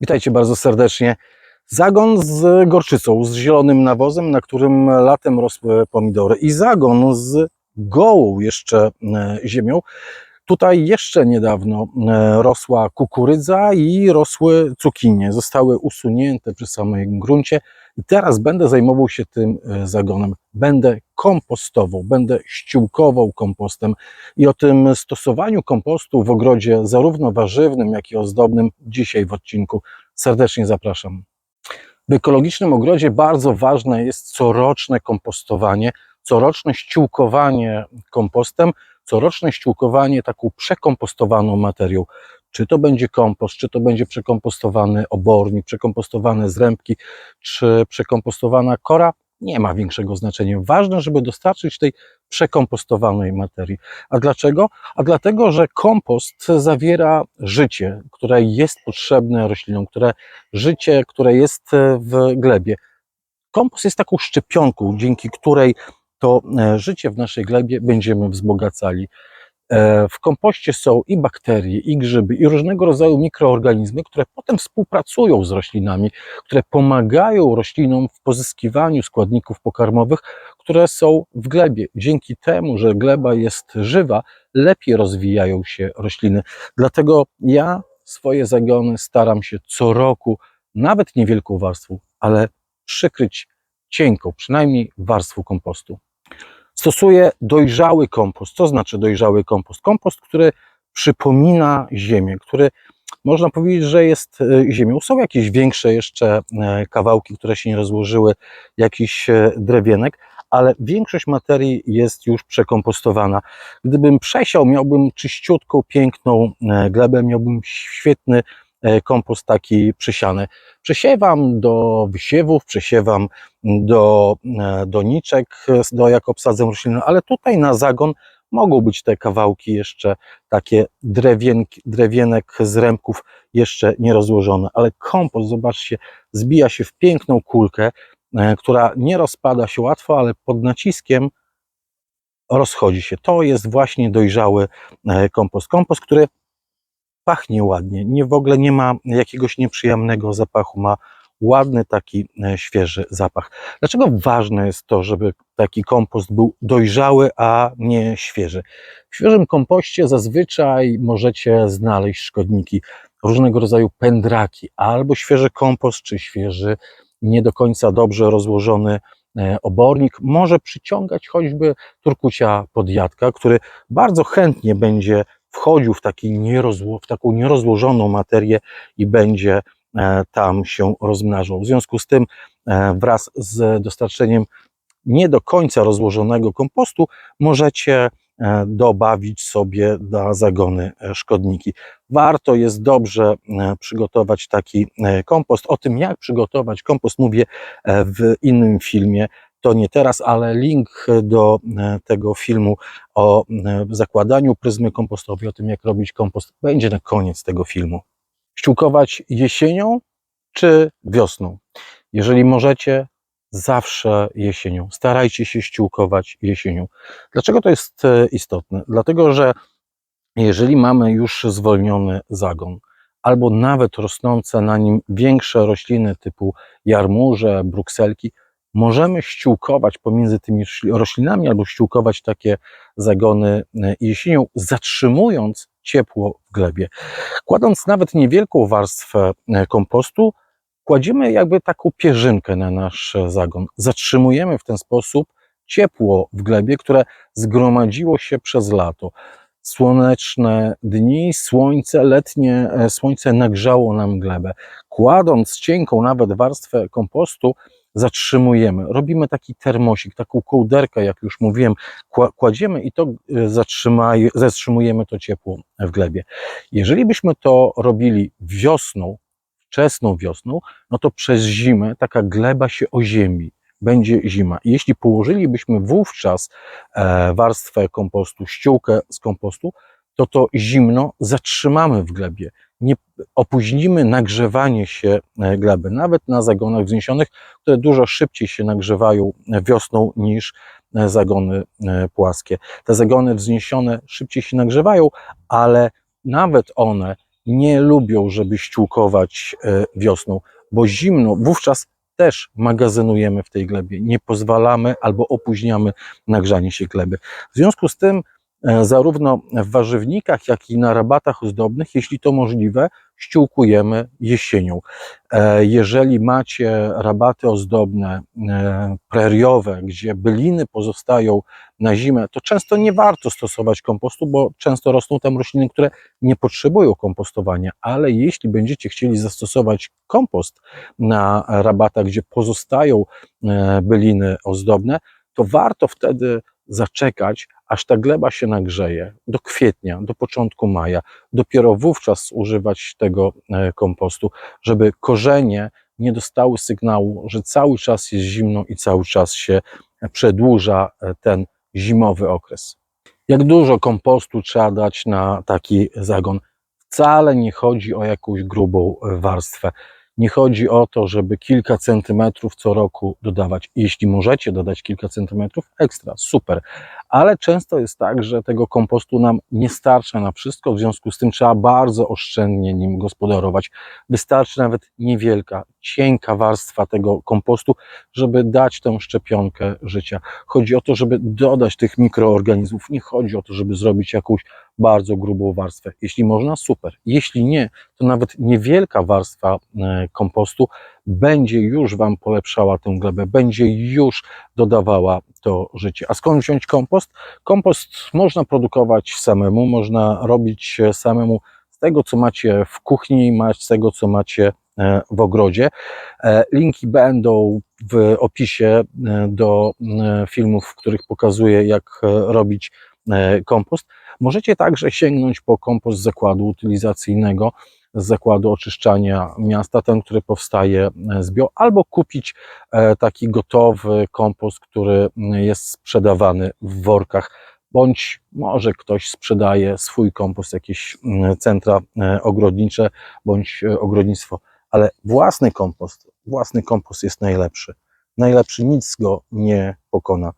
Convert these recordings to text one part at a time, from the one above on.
Witajcie bardzo serdecznie. Zagon z gorczycą, z zielonym nawozem, na którym latem rosły pomidory i zagon z gołą jeszcze e, ziemią. Tutaj jeszcze niedawno e, rosła kukurydza i rosły cukinie. Zostały usunięte przy samym gruncie i teraz będę zajmował się tym e, zagonem. Będę kompostował, będę ściółkował kompostem i o tym stosowaniu kompostu w ogrodzie zarówno warzywnym, jak i ozdobnym dzisiaj w odcinku serdecznie zapraszam. W ekologicznym ogrodzie bardzo ważne jest coroczne kompostowanie, coroczne ściółkowanie kompostem, coroczne ściółkowanie taką przekompostowaną materią. Czy to będzie kompost, czy to będzie przekompostowany obornik, przekompostowane zrębki, czy przekompostowana kora, nie ma większego znaczenia. Ważne, żeby dostarczyć tej przekompostowanej materii. A dlaczego? A dlatego, że kompost zawiera życie, które jest potrzebne roślinom, które życie, które jest w glebie. Kompost jest taką szczepionką, dzięki której to e, życie w naszej glebie będziemy wzbogacali. E, W kompoście są i bakterie, i grzyby, i różnego rodzaju mikroorganizmy, które potem współpracują z roślinami, które pomagają roślinom w pozyskiwaniu składników pokarmowych, które są w glebie. Dzięki temu, że gleba jest żywa, lepiej rozwijają się rośliny. Dlatego ja swoje zagony staram się co roku, nawet niewielką warstwą, ale przykryć cienką, przynajmniej warstwą kompostu. Stosuję dojrzały kompost. Co znaczy dojrzały kompost? Kompost, który przypomina ziemię, który można powiedzieć, że jest e, ziemią. Są jakieś większe jeszcze e, kawałki, które się nie rozłożyły, jakiś e, drewienek, ale większość materii jest już przekompostowana. Gdybym przesiał, miałbym czyściutką, piękną e, glebę, miałbym świetny kompost taki przysiany. Przesiewam do wysiewów, przesiewam do e, doniczek, e, do jak obsadzę rośliny, ale tutaj na zagon mogą być te kawałki jeszcze takie drewienki, drewienek z rębków jeszcze nierozłożone, ale kompost, zobaczcie, zbija się w piękną kulkę, e, która nie rozpada się łatwo, ale pod naciskiem rozchodzi się. To jest właśnie dojrzały e, kompost. Kompost, który pachnie ładnie, nie w ogóle nie ma jakiegoś nieprzyjemnego zapachu, ma ładny taki e, świeży zapach. Dlaczego ważne jest to, żeby taki kompost był dojrzały, a nie świeży? W świeżym kompoście zazwyczaj możecie znaleźć szkodniki, różnego rodzaju pędraki, albo świeży kompost, czy świeży, nie do końca dobrze rozłożony e, obornik może przyciągać choćby turkucia podjadka, który bardzo chętnie będzie wchodził w, taki nierozło, w taką nierozłożoną materię i będzie e, tam się rozmnażał. W związku z tym e, wraz z dostarczeniem nie do końca rozłożonego kompostu możecie e, dobawić sobie na zagony szkodniki. Warto jest dobrze przygotować taki kompost. O tym, jak przygotować kompost, mówię w innym filmie. To nie teraz, ale link do e, tego filmu o e, zakładaniu pryzmy kompostowej, o tym, jak robić kompost, będzie na koniec tego filmu. Ściółkować jesienią czy wiosną? Jeżeli możecie, zawsze jesienią. Starajcie się ściółkować jesienią. Dlaczego to jest e, istotne? Dlatego, że jeżeli mamy już zwolniony zagon, albo nawet rosnące na nim większe rośliny typu jarmuże, brukselki, możemy ściółkować pomiędzy tymi rośli- roślinami albo ściółkować takie zagony e, jesienią, zatrzymując ciepło w glebie. Kładąc nawet niewielką warstwę e, kompostu, kładziemy jakby taką pierzynkę na nasz e, zagon. Zatrzymujemy w ten sposób ciepło w glebie, które zgromadziło się przez lato. Słoneczne dni, słońce, letnie słońce nagrzało nam glebę. Kładąc cienką nawet warstwę kompostu, zatrzymujemy. Robimy taki termosik, taką kołderkę, jak już mówiłem, kła- kładziemy i to zatrzymaj, zatrzymujemy to ciepło w glebie. Jeżeli byśmy to robili wiosną, wczesną wiosną, no to przez zimę taka gleba się oziemi, będzie zima. Jeśli położylibyśmy wówczas e, warstwę kompostu, ściółkę z kompostu, to to zimno zatrzymamy w glebie. Nie opóźnimy nagrzewanie się e, gleby, nawet na zagonach wzniesionych, które dużo szybciej się nagrzewają wiosną niż e, zagony e, płaskie. Te zagony wzniesione szybciej się nagrzewają, ale nawet one nie lubią, żeby ściółkować wiosną, bo zimno wówczas też magazynujemy w tej glebie. Nie pozwalamy albo opóźniamy nagrzanie się gleby. W związku z tym, zarówno w warzywnikach, jak i na rabatach ozdobnych, jeśli to możliwe, ściółkujemy jesienią. E, Jeżeli macie rabaty ozdobne, e, preriowe, gdzie byliny pozostają na zimę, to często nie warto stosować kompostu, bo często rosną tam rośliny, które nie potrzebują kompostowania, ale jeśli będziecie chcieli zastosować kompost na rabatach, gdzie pozostają e, byliny ozdobne, to warto wtedy zaczekać, aż ta gleba się nagrzeje do kwietnia, do początku maja. Dopiero wówczas używać tego e, kompostu, żeby korzenie nie dostały sygnału, że cały czas jest zimno i cały czas się przedłuża e, ten zimowy okres. Jak dużo kompostu trzeba dać na taki zagon? Wcale nie chodzi o jakąś grubą e, warstwę. Nie chodzi o to, żeby kilka centymetrów co roku dodawać. Jeśli możecie dodać kilka centymetrów, ekstra, super. Ale często jest tak, że tego kompostu nam nie starcza na wszystko, w związku z tym trzeba bardzo oszczędnie nim gospodarować. Wystarczy nawet niewielka, cienka warstwa tego kompostu, żeby dać tę szczepionkę życia. Chodzi o to, żeby dodać tych mikroorganizmów. Nie chodzi o to, żeby zrobić jakąś bardzo grubą warstwę. Jeśli można, super. Jeśli nie, to nawet niewielka warstwa e, kompostu będzie już Wam polepszała tę glebę, będzie już dodawała to życie. A skąd wziąć kompost? Kompost można produkować samemu, można robić samemu z tego, co macie w kuchni, z tego, co macie e, w ogrodzie. E, linki będą w opisie do filmów, w których pokazuję, jak robić kompost. Możecie także sięgnąć po kompost zakładu utylizacyjnego, z zakładu oczyszczania miasta, ten, który powstaje z bio, albo kupić taki gotowy kompost, który jest sprzedawany w workach, bądź może ktoś sprzedaje swój kompost, jakieś centra ogrodnicze, bądź ogrodnictwo, ale własny kompost, własny kompost jest najlepszy. Najlepszy, nic go nie pokona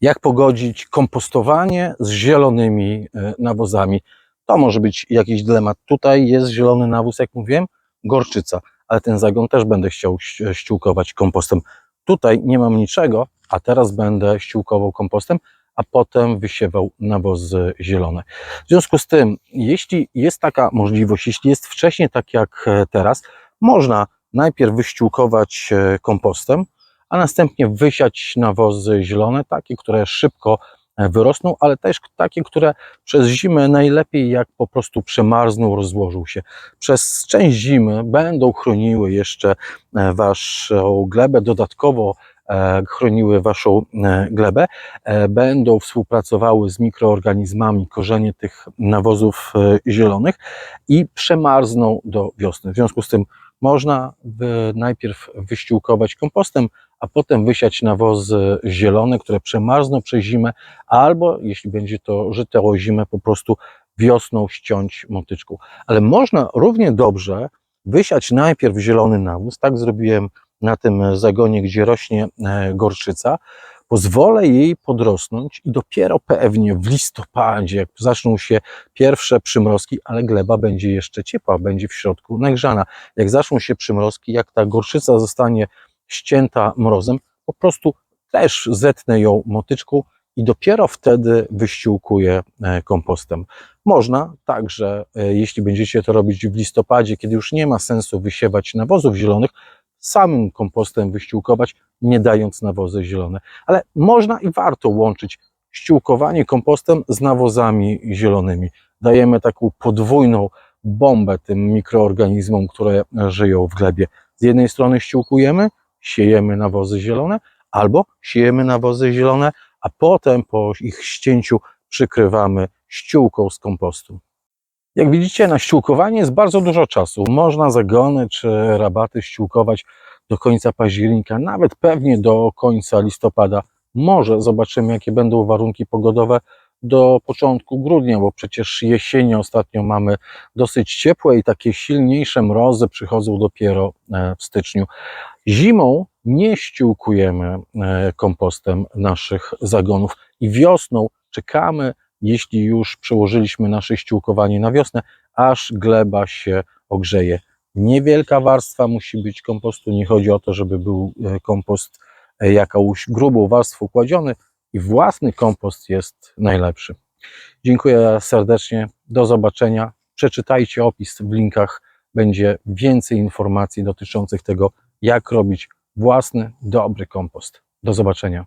jak pogodzić kompostowanie z zielonymi e, nawozami. To może być jakiś dylemat. Tutaj jest zielony nawóz, jak mówiłem, gorczyca, ale ten zagon też będę chciał ściółkować kompostem. Tutaj nie mam niczego, a teraz będę ściółkował kompostem, a potem wysiewał nawozy zielone. W związku z tym, jeśli jest taka możliwość, jeśli jest wcześniej tak jak e, teraz, można najpierw wyściółkować e, kompostem, a następnie wysiać nawozy zielone, takie, które szybko wyrosną, ale też takie, które przez zimę najlepiej jak po prostu przemarzną, rozłożą się. Przez część zimy będą chroniły jeszcze e, waszą glebę, dodatkowo e, chroniły waszą glebę, będą współpracowały z mikroorganizmami korzenie tych nawozów zielonych i przemarzną do wiosny. W związku z tym można najpierw wyściółkować kompostem, a potem wysiać nawozy zielone, które przemarzną przez zimę, albo jeśli będzie to żyte o zimę, po prostu wiosną ściąć motyczką. Ale można równie dobrze wysiać najpierw zielony nawóz, tak zrobiłem na tym zagonie, gdzie rośnie e, gorczyca, pozwolę jej podrosnąć i dopiero pewnie w listopadzie, jak zaczną się pierwsze przymrozki, ale gleba będzie jeszcze ciepła, będzie w środku nagrzana. Jak zaczną się przymrozki, jak ta gorczyca zostanie ścięta mrozem, po prostu też zetnę ją motyczką i dopiero wtedy wyściółkuję e, kompostem. Można także, e, jeśli będziecie to robić w listopadzie, kiedy już nie ma sensu wysiewać nawozów zielonych, samym kompostem wyściółkować, nie dając nawozy zielone. Ale można i warto łączyć ściółkowanie kompostem z nawozami zielonymi. Dajemy taką podwójną bombę tym mikroorganizmom, które żyją w glebie. Z jednej strony ściółkujemy, siejemy nawozy zielone, albo siejemy nawozy zielone, a potem po ich ścięciu przykrywamy ściółką z kompostu. Jak widzicie, na ściółkowanie jest bardzo dużo czasu. Można zagony czy rabaty ściółkować do końca października, nawet pewnie do końca listopada. Może zobaczymy, jakie będą warunki pogodowe do początku grudnia, bo przecież jesienią ostatnio mamy dosyć ciepłe i takie silniejsze mrozy przychodzą dopiero e, w styczniu. Zimą nie ściółkujemy e, kompostem naszych zagonów i wiosną czekamy, jeśli już przełożyliśmy nasze ściółkowanie na wiosnę, aż gleba się ogrzeje. Niewielka warstwa musi być kompostu. Nie chodzi o to, żeby był e, kompost jakąś grubą warstwą kładziony i własny kompost jest najlepszy. Dziękuję serdecznie. Do zobaczenia. Przeczytajcie opis w linkach. Będzie więcej informacji dotyczących tego, jak robić własny, dobry kompost. Do zobaczenia.